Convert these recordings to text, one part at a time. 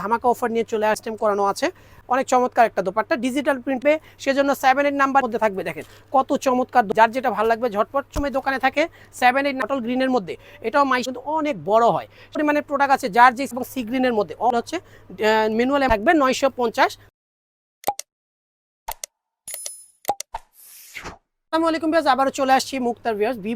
ধামাকা অফার নিয়ে চলে আসতেন করানো আছে। অনেক চমৎকার একটা দোপাট্টা। ডিজিটাল প্রিন্ট পেয়ে সেজন্য সেভেন এইট নাম্বার মধ্যে থাকবে, দেখেন। কত চমৎকার যার যেটা ভালো লাগবে, ঝটপট সময় দোকানে থাকে সেভেন এইট নাটল গ্রিনের মধ্যে। এটাও মাইস কিন্তু অনেক বড় হয়। মানে প্রোডাক্ট আছে, যার যে এবং সি গ্রিনের মধ্যে। হচ্ছে ম্যানুয়াল থাকবে নয়শো পঞ্চাশ। আসসালামু আলাইকুম বিয়াস আবারও চলে আসছি মুক্তার বিয়াস বি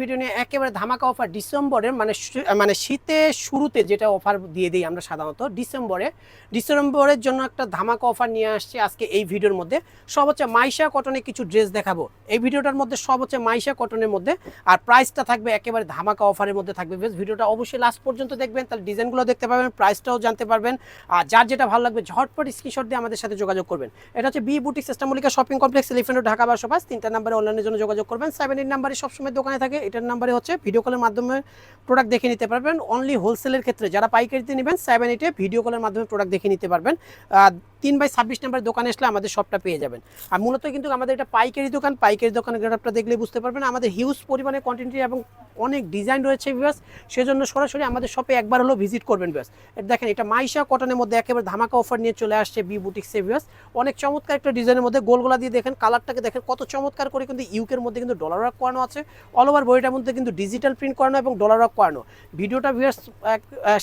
ভিডিও নিয়ে একেবারে ধামাকা অফার ডিসেম্বরের মানে মানে শীতের শুরুতে যেটা অফার দিয়ে দিই আমরা সাধারণত, ডিসেম্বরে। ডিসেম্বরের জন্য একটা ধামাকা অফার নিয়ে আসছি আজকে এই ভিডিওর মধ্যে। সব হচ্ছে মাইশা কটনের কিছু ড্রেস দেখাবো। এই ভিডিওটার মধ্যে সব হচ্ছে মাইশা কটনের মধ্যে। আর প্রাইসটা থাকবে একেবারে ধামাকা অফারের মধ্যে থাকবে বেশ ভিডিওটা অবশ্যই লাস্ট পর্যন্ত দেখবেন, তাহলে ডিজাইনগুলো দেখতে পাবেন প্রাইসটাও জানতে পারবেন। আর যার যেটা ভালো লাগবে, ঝটপট স্ক্রিনশট দিয়ে আমাদের সাথে যোগাযোগ করবেন। এটা হচ্ছে B boutique system Mallika shopping complex elephant Dhaka পাঁচ তিনটা নাম্বারে অনলাইনের জন্য যোগাযোগ করবেন। সেভেন এইট নাম্বারে সবসময় দোকানে থাকে। এটার নাম্বারে হচ্ছে ভিডিও কলের মাধ্যমে প্রোডাক্ট দেখে নিতে পারবেন। অনলি হোলসেলের ক্ষেত্রে যারা পাইকারিতে নেবেন সেভেন এইটে ভিডিও কলের মাধ্যমে প্রোডাক্ট দেখে নিতে পারবেন। তিন বাই ছাব্বিশ নাম্বার দোকানে আসলে আমাদের সবটা পেয়ে যাবেন। আর মূলত কিন্তু আমাদের এটা পাইকারি দোকান, পাইকারি দোকানের গ্রাফটা দেখলে বুঝতে পারবেন, আমাদের হিউজ পরিমাণে কোয়ান্টিটি এবং অনেক ডিজাইন রয়েছে বিবাস সেজন্য সরাসরি আমাদের শপে একবার হলেও ভিজিট করবেন বিবাস দেখেন, এটা মাইশা কটনের মধ্যে একেবারে ধামাকা অফার নিয়ে চলে আসছে বি বুটিক্সে বিবাস অনেক চমৎকার একটা ডিজাইনের মধ্যে গোলগোলা দিয়ে দেখেন কালারটাকে দেখেন, কত চমৎকার করে কিন্তু ইউকের মধ্যে কিন্তু ডলার ওয়ার্ক করানো আছে। অল ওভার বইটার মধ্যে কিন্তু ডিজিটাল প্রিন্ট করানো এবং ডলার ওয়ার্ক করানো। ভিডিওটা ভিউয়ার্স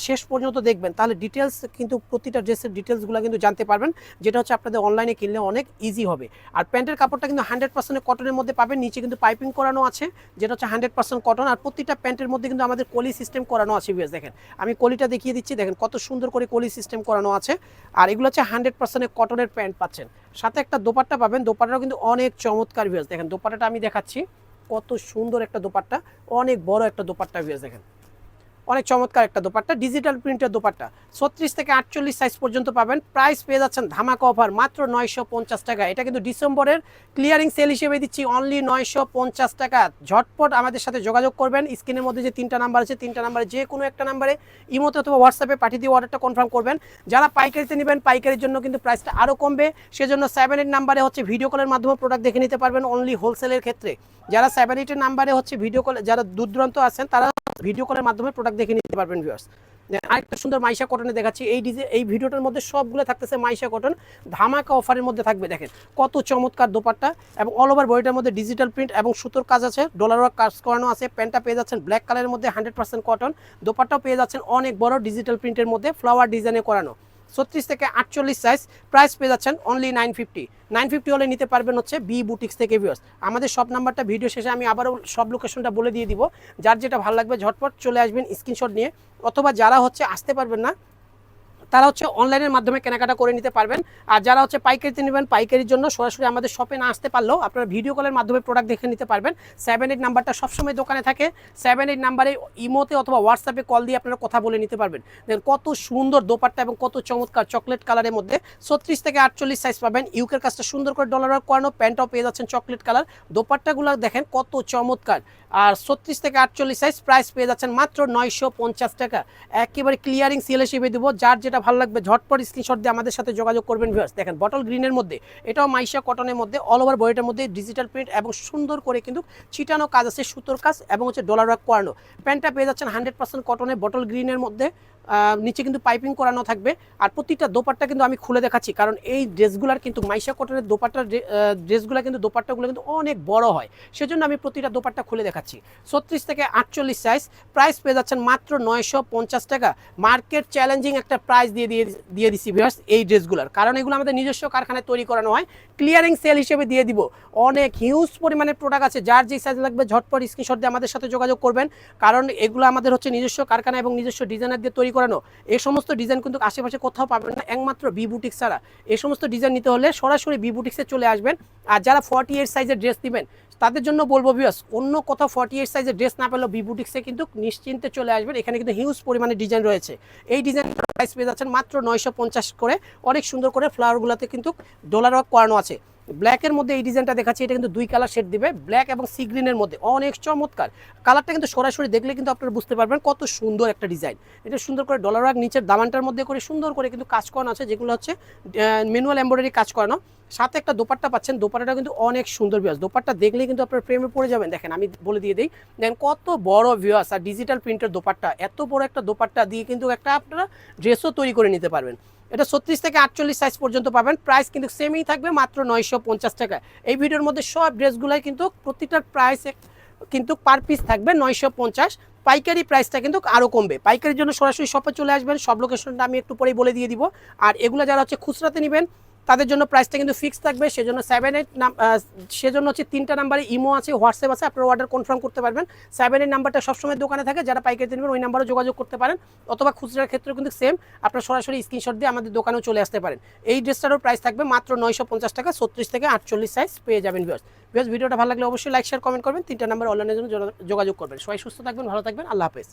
শেষ পর্যন্ত দেখবেন, তাহলে ডিটেলস কিন্তু প্রতিটা ড্রেসের ডিটেলসগুলো কিন্তু জানতে পারবেন। যেটা হচ্ছে আপনাদের অনলাইনে কিনলে অনেক ইজি হবে। আর প্যান্টের কাপড়টা কিন্তু হান্ড্রেড পার্সেন্ট কটনের মধ্যে পাবেন, নিচে কিন্তু পাইপিং করানো আছে, যেটা হচ্ছে হান্ড্রেড পার্সেন্ট কটন আর প্রতিটা প্যান্টের মধ্যে কিন্তু আমাদের কলি সিস্টেম করানো আছে ভিউয়ার্স দেখেন। আমি কলিটা দেখিয়ে দিচ্ছি, দেখেন কত সুন্দর করে কলি সিস্টেম করানো আছে। আর এগুলো হচ্ছে হান্ড্রেড পার্সেন্ট কটনের প্যান্ট পাচ্ছেন। সাথে একটা দোপাট্টা পাবেন দোপাট্টাও কিন্তু অনেক চমৎকার ভিউয়ার্স দেখেন দোপাট্টাটা আমি দেখাচ্ছি। কত সুন্দর একটা দোপাট্টা, অনেক বড় একটা দোপাট্টা ভিউয়ার্স দেখেন। অনেক চমৎকার একটা দোপাট্টা ডিজিটাল প্রিন্টের দোপাট্টা। ছত্রিশ থেকে আটচল্লিশ সাইজ পর্যন্ত পাবেন। প্রাইস পেয়ে যাচ্ছেন ধামাকা অফার মাত্র নয়শো পঞ্চাশ টাকা। এটা কিন্তু ডিসেম্বরের ক্লিয়ারিং সেল হিসেবে দিচ্ছি অনলি নয়শো পঞ্চাশ টাকা। ঝটপট আমাদের সাথে যোগাযোগ করবেন। স্ক্রিনের মধ্যে যে তিনটা নাম্বার আছে, তিনটা নাম্বারে যে কোনো একটা নাম্বারে ইমোতে অথবা হোয়াটসঅ্যাপে পাঠিয়ে দিয়ে অর্ডারটা কনফার্ম করবেন। যারা পাইকারিতে নেবেন, পাইকারির জন্য কিন্তু প্রাইসটা আরও কমবে। সেজন্য সেভেন এইট নাম্বারে হচ্ছে ভিডিও কলের মাধ্যমে প্রোডাক্ট দেখে নিতে পারবেন অনলি হোলসেলের ক্ষেত্রে। যারা সেভেন এইটের নাম্বারে হচ্ছে ভিডিও কল যারা দূর আছেন, তারা ভিডিও কলের মাধ্যমে প্রোডাক্ট দেখে নিতে পারবেন ভিউয়ার্স আরেকটা সুন্দর মাইশা কটনে দেখাচ্ছি। এই ডিজে এই ভিডিওটার মধ্যে সবগুলো থাকতেছে মাইশা কটন ধামাকা অফারের মধ্যে থাকবে, দেখেন। কত চমৎকার দোপাট্টা এবং অল ওভার বডিটার মধ্যে ডিজিটাল প্রিন্ট এবং সুতোর কাজ আছে। ডলার ওয়ার্ক কাজ করানো আছে। প্যান্টটা পেয়ে যাচ্ছেন ব্ল্যাক কালারের মধ্যে হান্ড্রেড পার্সেন্ট কটন দোপাট্টাও পেয়ে যাচ্ছেন অনেক বড় ডিজিটাল প্রিন্টের মধ্যে ফ্লাওয়ার ডিজাইনে করানো। ছত্রিশ থেকে আটচল্লিশ সাইজ প্রাইস পেয়ে যাচ্ছেন only nine fifty nine fifty হলে নিতে পারবেন হচ্ছে বি বুটিক্স থেকে ভিউস আমাদের সব নাম্বারটা ভিডিও শেষে আমি আবারও সব লোকেশনটা বলে দিয়ে দিব। যার যেটা ভালো লাগবে ঝটপট চলে আসবেন স্ক্রিনশট নিয়ে। অথবা যারা হচ্ছে আসতে পারবেন না তারা হচ্ছে অনলাইনের মাধ্যমে কেনাকাটা করে নিতে পারবেন। আর যারা হচ্ছে পাইকারিতে নেবেন, পাইকারির জন্য সরাসরি আমাদের শপে না আসতে পারলেও আপনারা ভিডিও কলের মাধ্যমে প্রোডাক্ট দেখে নিতে পারবেন। সেভেন এইট নাম্বারটা সবসময় দোকানে থাকে। সেভেন এইট নাম্বারে ইমোতে অথবা হোয়াটসঅ্যাপে কল দিয়ে আপনারা কথা বলে নিতে পারবেন। দেখেন, কত সুন্দর দোপাট্টা এবং কত চমৎকার চকলেট কালারের মধ্যে ছত্রিশ থেকে আটচল্লিশ সাইজ পাবেন। ইউকের কাজটা সুন্দর করে ডলার করানো প্যান্টটাও পেয়ে যাচ্ছেন চকলেট কালার দোপাট্টাগুলো দেখেন কত চমৎকার। আর ছত্রিশ থেকে আটচল্লিশ সাইজ প্রাইস পেয়ে যাচ্ছেন মাত্র নয়শো পঞ্চাশ টাকা। একেবারে ক্লিয়ারিং সেল হিসেবে দেবো। যার যেটা ভালো লাগবে, ঝটপট স্ক্রিনশট দিয়ে আমাদের সাথে যোগাযোগ করবেন ভিউয়ার্স দেখেন বটল গ্রিনের মধ্যে, এটাও মাইশা কটনের মধ্যে অল ওভার বডিটার মধ্যে ডিজিটাল প্রিন্ট এবং সুন্দর করে কিন্তু ছিটানো কাজ আছে সুতোর কাজ এবং হচ্ছে ডলার ওয়ার্ক করানো। প্যান্টটা পেয়ে যাচ্ছেন হান্ড্রেড পার্সেন্ট কটনের বটল গ্রিনের মধ্যে। নিচে কিন্তু পাইপিং করানো থাকবে। আর প্রতিটা দোপাট্টা কিন্তু আমি খুলে দেখাচ্ছি, কারণ এই ড্রেসগুলার কিন্তু মাইশা কটনের দোপাট্টার ড্রেসগুলো কিন্তু দোপাট্টাগুলো কিন্তু অনেক বড় হয়। সেজন্য আমি প্রতিটা দোপাট্টা খুলে দেখাচ্ছি। ছত্রিশ থেকে আটচল্লিশ সাইজ প্রাইস পেয়ে যাচ্ছেন মাত্র নয়শো পঞ্চাশ টাকা। মার্কেট চ্যালেঞ্জিং একটা প্রাইস দিয়ে দিয়ে দিয়ে দিচ্ছি ভিউয়ার্স এই ড্রেসগুলোর। কারণ এগুলো আমাদের নিজস্ব কারখানায় তৈরি করানো হয়। ক্লিয়ারিং সেল হিসেবে দিয়ে দিব। অনেক হিউজ পরিমাণে প্রোডাক্ট আছে। যার যে সাইজ লাগবে ঝটপট স্ক্রিনশট দিয়ে আমাদের সাথে যোগাযোগ করবেন। কারণ এগুলো আমাদের হচ্ছে নিজস্ব কারখানা এবং নিজস্ব ডিজাইনার দিয়ে তৈরি করানো এই সমস্ত ডিজাইন কিন্তু আশেপাশে কোথাও পাবেন না, একমাত্র বি বুটিক্স ছাড়া। এই সমস্ত ডিজাইন নিতে হলে সরাসরি বি বুটিক্সে চলে আসবেন। আর যারা ফর্টি এইট সাইজের ড্রেস দিবেন তাদের জন্য বলব বিয়াস অন্য কোথাও ফর্টি এইট সাইজের ড্রেস না পেলেও বি বুটিক্সে কিন্তু নিশ্চিন্তে চলে আসবেন। এখানে কিন্তু হিউজ পরিমাণে ডিজাইন রয়েছে। এই ডিজাইন প্রাইস পেয়ে যাচ্ছেন মাত্র নয়শো পঞ্চাশ করে। অনেক সুন্দর করে ফ্লাওয়ারগুলোতে কিন্তু ডলার ওয়ার্ক করানো আছে। ব্ল্যাকের মধ্যে এই ডিজাইনটা দেখাচ্ছি, এটা কিন্তু দুই কালার শেড দিবে। ব্ল্যাক এবং সি গ্রিনের মধ্যে। অনেক চমৎকার। কালারটা কিন্তু সরাসরি দেখলে কিন্তু আপনারা বুঝতে পারবেন কত সুন্দর একটা ডিজাইন এটা সুন্দর করে ডলার ওয়ার্ক নিচের দামানটার মধ্যে করে সুন্দর করে কিন্তু কাজ করানো আছে, যেগুলো হচ্ছে ম্যানুয়াল এমব্রয়ডারি কাজ করানো। সাথে একটা দোপাট্টা পাচ্ছেন দোপাট্টাটা কিন্তু অনেক সুন্দর ভিউয়ার্স দোপাট্টা দেখলেই কিন্তু আপনার প্রেমে পড়ে যাবেন। দেখেন, আমি বলে দিয়ে দিই, দেখেন কত বড় ভিউয়ার্স আর ডিজিটাল প্রিন্টের দোপাট্টা। এত বড় একটা দোপাট্টা দিয়ে কিন্তু একটা আপনারা ড্রেসও তৈরি করে নিতে পারবেন। এটা ছত্রিশ থেকে আটচল্লিশ সাইজ পর্যন্ত পাবেন। প্রাইস কিন্তু সেমই থাকবে, মাত্র নয়শো পঞ্চাশ টাকা এই ভিডিওর মধ্যে সব ড্রেসগুলাই কিন্তু প্রতিটার প্রাইস কিন্তু পার পিস থাকবে নয়শো পঞ্চাশ। পাইকারি প্রাইসটা কিন্তু আরও কমবে। পাইকারির জন্য সরাসরি শপে চলে আসবেন। সব লোকেশনটা আমি একটু পরেই বলে দিয়ে দিব। আর এগুলো যারা হচ্ছে খুচরাতে নেবেন তাদের জন্য প্রাইসটা কিন্তু ফিক্স থাকবে, সেজন্য সেভেন এইট সেজন্য হচ্ছে তিনটা নাম্বারে ইমো আছে হোয়াটসঅ্যাপ আছে, আপনার অর্ডার কনফার্ম করতে পারবেন। সেভেন এইট নাম্বারটা সবসময় দোকানে থাকে, যারা পাইকারিতে নেবেন ওই নাম্বারে যোগাযোগ করতে পারেন, অথবা খুচরার ক্ষেত্রে কিন্তু সেম আপনার সরাসরি স্ক্রিনশট দিয়ে আমাদের দোকানেও চলে আসতে পারেন। এই ড্রেসটারও প্রাইস থাকবে মাত্র নয়শো পঞ্চাশ টাকা, ছত্রিশ থেকে আটচল্লিশ সাইজ পেয়ে যাবেন বিয়ার্স বিয়ার্স ভিডিওটা ভালো লাগলে অবশ্যই লাইক শেয়ার কমেন্ট করবেন, তিনটা নাম্বার অনলাইনের জন্য যোগাযোগ করবেন। সবাই সুস্থ থাকবেন, ভালো থাকবেন, আল্লাহ হাফেজ।